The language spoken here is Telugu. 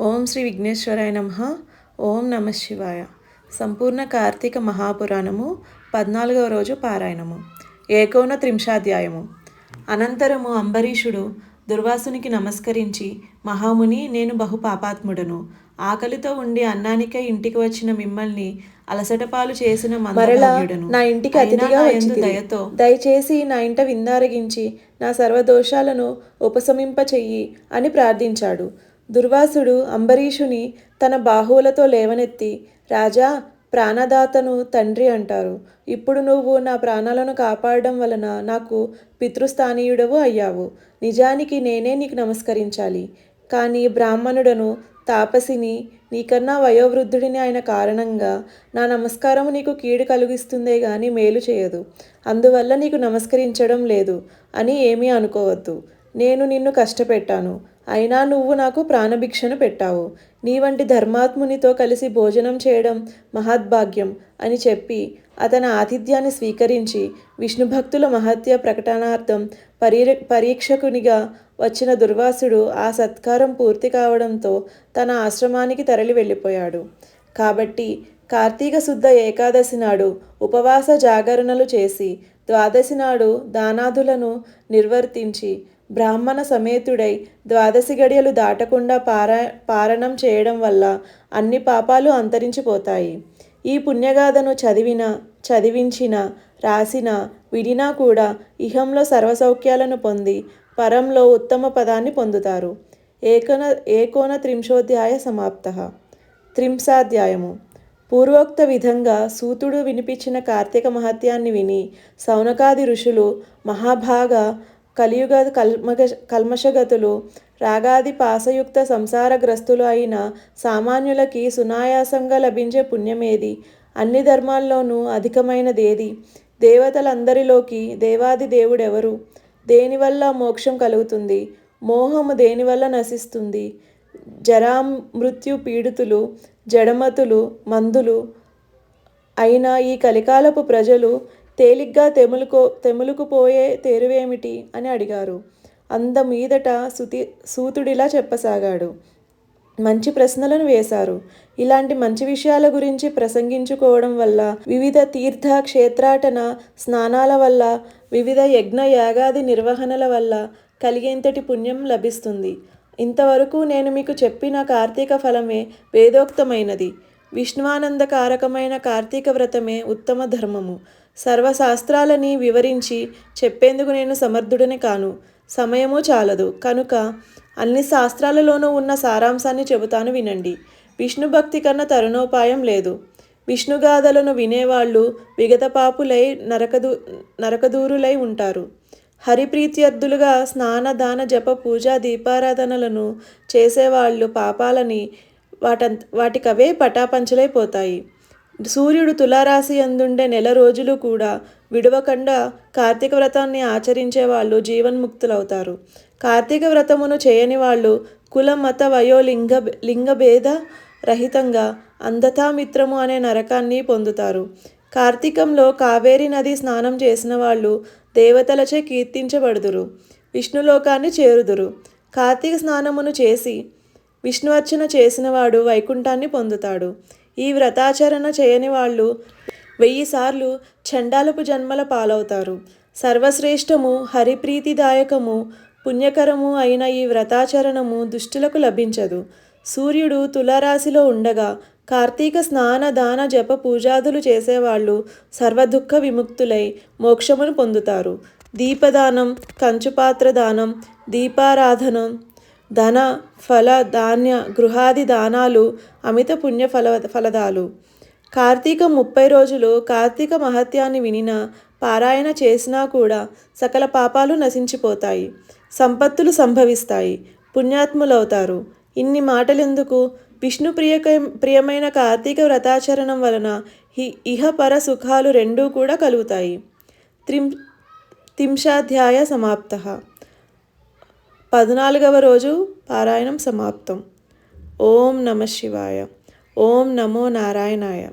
ఓం శ్రీ విఘ్నేశ్వరాయ నమ. ఓం నమ శివాయ. సంపూర్ణ కార్తీక మహాపురాణము పద్నాలుగవ రోజు పారాయణము. ఏకోన త్రింశాధ్యాయము అనంతరము అంబరీషుడు దుర్వాసునికి నమస్కరించి మహాముని నేను బహు పాపాత్ముడను ఆకలితో ఉండి అన్నానికై ఇంటికి వచ్చిన మిమ్మల్ని అలసటపాలు చేసిన మందభాగ్యుడను. నా ఇంటికి అతిథిగా. దయతో దయచేసి నా ఇంట విందారగించి నా సర్వదోషాలను ఉపశమింపచెయ్యి అని ప్రార్థించాడు. దుర్వాసుడు అంబరీషుని తన బాహువులతో లేవనెత్తి రాజా ప్రాణదాతను తండ్రి అంటారు. ఇప్పుడు నువ్వు నా ప్రాణాలను కాపాడడం వలన నాకు పితృస్థానీయుడవు అయ్యావు. నిజానికి నేనే నీకు నమస్కరించాలి. కానీ బ్రాహ్మణుడను తాపసిని నీకన్నా వయోవృద్ధుడిని ఆయన కారణంగా నా నమస్కారము నీకు కీడు కలిగిస్తుందే గాని మేలు చేయదు. అందువల్ల నీకు నమస్కరించడం లేదు అని ఏమీ అనుకోవద్దు. నేను నిన్ను కష్టపెట్టాను. అయినా నువ్వు నాకు ప్రాణభిక్షను పెట్టావు. నీ వంటి ధర్మాత్మునితో కలిసి భోజనం చేయడం మహద్భాగ్యం అని చెప్పి అతని ఆతిథ్యాన్ని స్వీకరించి విష్ణుభక్తుల మహత్య ప్రకటనార్థం పరీ పరీక్షకునిగా వచ్చిన దుర్వాసుడు ఆ సత్కారం పూర్తి కావడంతో తన ఆశ్రమానికి తరలి వెళ్ళిపోయాడు. కాబట్టి కార్తీక శుద్ధ ఏకాదశి నాడు ఉపవాస జాగరణలు చేసి ద్వాదశి నాడు దానాదులను నిర్వర్తించి బ్రాహ్మణ సమేతుడై ద్వాదశి గడియలు దాటకుండా పారా పారణం చేయడం వల్ల అన్ని పాపాలు అంతరించిపోతాయి. ఈ పుణ్యగాథను చదివిన చదివించిన రాసిన విడినా కూడా ఇహంలో సర్వసౌఖ్యాలను పొంది పరంలో ఉత్తమ పదాన్ని పొందుతారు. ఏకన ఏకోన త్రింశోధ్యాయ సమాప్త. త్రింశాధ్యాయము. పూర్వోక్త విధంగా సూతుడు వినిపించిన కార్తీక మహత్యాన్ని విని సౌనకాది ఋషులు మహాభాగ కలియుగ కల్మగ కల్మషగతులు రాగాది పాసయుక్త సంసారగ్రస్తులు అయిన సామాన్యులకి సునాయాసంగా లభించే పుణ్యమేది. అన్ని ధర్మాల్లోనూ అధికమైనదేది. దేవతలందరిలోకి దేవాది దేవుడెవరు? దేనివల్ల మోక్షం కలుగుతుంది? మోహము దేనివల్ల నశిస్తుంది? జరా మృత్యు పీడితులు జడమతులు మందులు అయిన ఈ కలికాలపు ప్రజలు తేలిగ్గా తెములుకో తెములుకుపోయే తెరువేమిటి? అని అడిగారు. అంద మీదట సుతి సూతుడిలా చెప్పసాగాడు. మంచి ప్రశ్నలను వేశారు. ఇలాంటి మంచి విషయాల గురించి ప్రసంగించుకోవడం వల్ల వివిధ తీర్థ క్షేత్రాటన స్నానాల వల్ల వివిధ యజ్ఞ యాగాది నిర్వహణల వల్ల కలిగేంతటి పుణ్యం లభిస్తుంది. ఇంతవరకు నేను మీకు చెప్పిన కార్తీక ఫలమే వేదోక్తమైనది. విష్ణువానందకారకమైన కార్తీక వ్రతమే ఉత్తమ ధర్మము. సర్వశాస్త్రాలని వివరించి చెప్పేందుకు నేను సమర్థుడని కాను. సమయము చాలదు. కనుక అన్ని శాస్త్రాలలోనూ ఉన్న సారాంశాన్ని చెబుతాను వినండి. విష్ణు భక్తి కన్నా తరుణోపాయం లేదు. విష్ణుగాథలను వినేవాళ్ళు విగతపాపులై నరకదూ నరకదూరులై ఉంటారు. హరిప్రీత్యర్థులుగా స్నాన దాన జప పూజ దీపారాధనలను చేసేవాళ్ళు పాపాలని వాటంత వాటికవే పటాపంచలైపోతాయి. సూర్యుడు తులారాశి అందుండే నెల రోజులు కూడా విడవకుండా కార్తీక వ్రతాన్ని ఆచరించే వాళ్ళు జీవన్ముక్తులవుతారు. కార్తీక వ్రతమును చేయని వాళ్ళు కుల మత వయో లింగ లింగభేద రహితంగా అంధతామిత్రము అనే నరకాన్ని పొందుతారు. కార్తీకంలో కావేరీ నది స్నానం చేసిన వాళ్ళు దేవతలచే కీర్తించబడుదురు విష్ణులోకాన్ని చేరుదురు. కార్తీక స్నానమును చేసి విష్ణువర్చన చేసినవాడు వైకుంఠాన్ని పొందుతాడు. ఈ వ్రతాచరణ చేయని వాళ్ళు వెయ్యి సార్లు చండాలపు జన్మల పాలవుతారు. సర్వశ్రేష్టము హరిప్రీతిదాయకము పుణ్యకరము అయిన ఈ వ్రతాచరణము దుష్టులకు లభించదు. సూర్యుడు తులారాశిలో ఉండగా కార్తీక స్నాన దాన జప పూజాదులు చేసేవాళ్ళు సర్వదుఃఖ విముక్తులై మోక్షమును పొందుతారు. దీపదానం కంచుపాత్ర దానం దీపారాధనం ధన ఫల ధాన్య గృహాది దానాలు అమిత పుణ్య ఫల ఫలదాలు. కార్తీక ముప్పై రోజులు కార్తీక మహత్యాన్ని వినినా పారాయణ చేసినా కూడా సకల పాపాలు నశించిపోతాయి. సంపత్తులు సంభవిస్తాయి. పుణ్యాత్ములవుతారు. ఇన్ని మాటలెందుకు? విష్ణు ప్రియక ప్రియమైన కార్తీక వ్రతాచరణం వలన హి ఇహపర సుఖాలు రెండూ కూడా కలుగుతాయి. త్రిం త్రింశాధ్యాయ సమాప్త. పద్నాలుగవ రోజు పారాయణం సమాప్తం. ఓం నమ శివాయ. ఓం నమో నారాయణాయ.